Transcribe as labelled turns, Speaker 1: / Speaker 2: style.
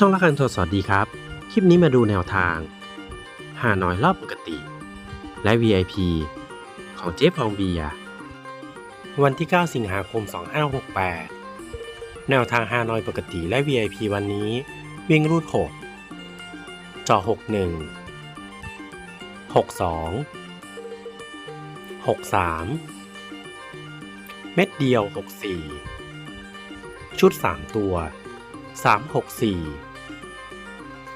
Speaker 1: ช่องละคันโทรสวัสดีครับ คลิปนี้มาดูแนวทางหาน้อยรอบปกติ และ VIP ของเจ๊ฟองเบีย วันที่ 9 สิงหาคม 2568 แนวทางฮานอยปกติและ VIP วันนี้ วิ่งรูด 6จอ61 62 63 เม็ดเดียว 64 ชุด 3 ตัว 364